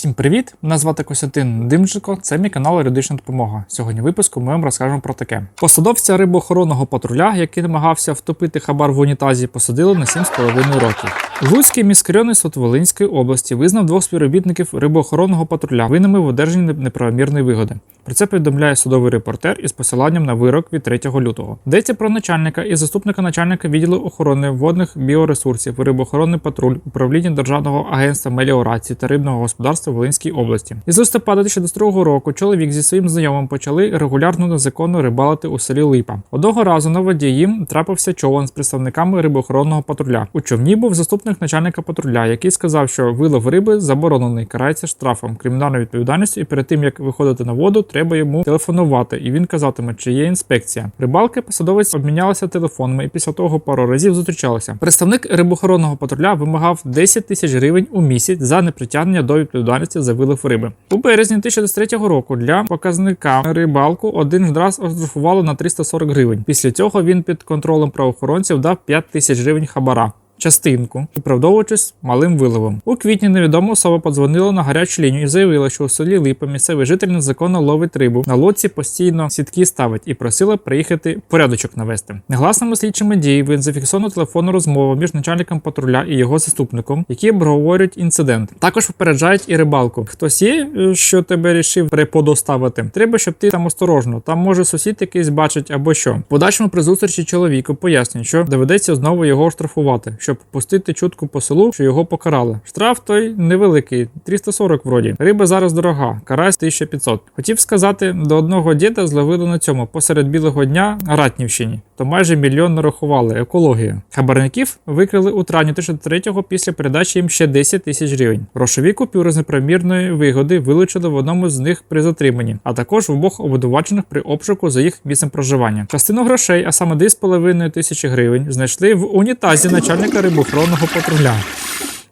Всім привіт! Мене звати Костянтин Димченко, це мій канал Юридична допомога. Сьогодні в випуску ми вам розкажемо про таке. Посадовця рибоохоронного патруля, який намагався втопити хабар в унітазі, посадили на 7,5 років. Луцький міськрайонний суд Волинської області визнав двох співробітників рибоохоронного патруля винними в одержанні неправомірної вигоди. Про це повідомляє судовий репортер із посиланням на вирок від 3 лютого. Йдеться про начальника і заступника начальника відділу охорони водних біоресурсів, рибоохоронний патруль, управління Державного агентства меліорації та рибного господарства в Волинській області. Із листопада 2022 року чоловік зі своїм знайомим почали регулярно незаконно рибалити у селі Липа. Одного разу на воді їм трапився човен з представниками рибоохоронного патруля. У човні був заступник начальника патруля, який сказав, що вилов риби заборонений, карається штрафом, кримінальною відповідальністю, і перед тим як виходити на воду, треба йому телефонувати, і він казатиме, чи є інспекція. Рибалки посадовець обмінялися телефонами і після того пару разів зустрічалися. Представник рибоохоронного патруля вимагав 10 тисяч гривень у місяць за непритягнення до відповідальності за вилов риби. У березні 2023 року для показника рибалку один раз оштрафували на 340 гривень. Після цього він під контролем правоохоронців дав 5 тисяч гривень хабара. Частинку, виправдовуючись малим виловом. У квітні невідома особа подзвонила на гарячу лінію і заявила, що у селі Липа місцевий житель незаконно ловить рибу. На лодці постійно сітки ставить і просила приїхати порядочок навести. Негласними слідчими діями зафіксовано телефонну розмову між начальником патруля і його заступником, які обговорюють інцидент. Також попереджають і рибалку. Хтось є, е, що тебе рішив преподоставити. Треба, щоб ти там осторожно. Там може сусід якийсь бачить або що. В Подальшому при зустрічі чоловіку пояснюють, що доведеться знову його штрафувати, щоб пустити чутку по селу, що його покарали. Штраф той невеликий, 340 вроді. Риба зараз дорога, карась 1500. Хотів сказати, до одного діда зловили на цьому посеред білого дня на Ратнівщині. То майже мільйон нарахували екологію. Хабарників викрили у травні 2003-го після передачі їм ще 10 тисяч гривень. Грошові купюри з неправомірної вигоди вилучили в одному з них при затриманні, а також в обох обвинувачених при обшуку за їх місцем проживання. Частину грошей, а саме 2,5 тисячі гривень, знайшли в унітазі начальника рибоохоронного патруля.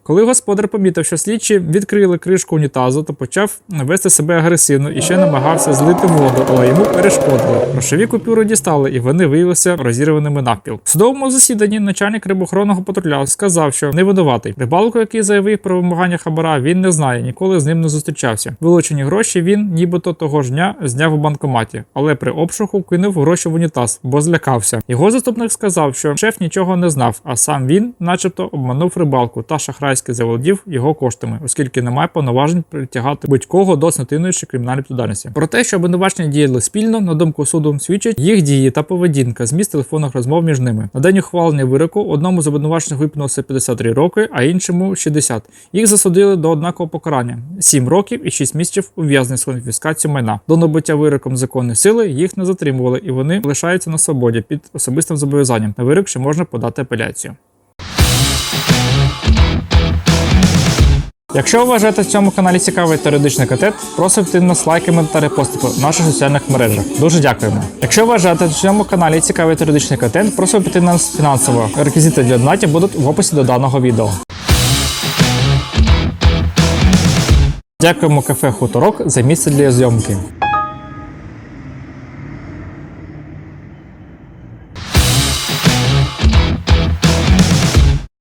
Коли господар помітив, що слідчі відкрили кришку унітазу, то почав вести себе агресивно і ще намагався злити воду, але йому перешкодили. Грошові купюри дістали, і вони виявилися розірваними навпіл. В судовому засіданні начальник рибоохоронного патруля сказав, що не винуватий. Рибалку, який заявив про вимагання хабара, він не знає, ніколи з ним не зустрічався. Вилучені гроші він, нібито того ж дня, зняв у банкоматі, але при обшуку кинув гроші в унітаз, бо злякався. Його заступник сказав, що шеф нічого не знав, а сам він, начебто, обманув рибалку та шахрайськи заволодів його коштами, оскільки немає повноважень притягати будь-кого до адміністративної чи кримінальної відповідальності. Про те, що обвинувачення діяли спільно, на думку суду, свідчать їх дії та поведінка, зміст телефонних розмов між ними. На день ухвалення вироку одному з обвинувачених виповнилося 53 роки, а іншому 60. Їх засудили до однакового покарання: 7 років і 6 місяців ув'язнення з конфіскацією майна. До набуття вироком законної сили їх не затримували, і вони лишаються на свободі під особистим зобов'язанням. На вирок ще можна подати апеляцію. Якщо ви вважаєте в цьому каналі цікавий теоретичний контент, просимо йти нас лайками та репостами в наших соціальних мережах. Дуже дякуємо. Якщо ви вважаєте в цьому каналі цікавий теоретичний контент, просимо піти нас фінансово. Реквізити для донатів будуть в описі до даного відео. Дякуємо кафе Хуторок за місце для зйомки.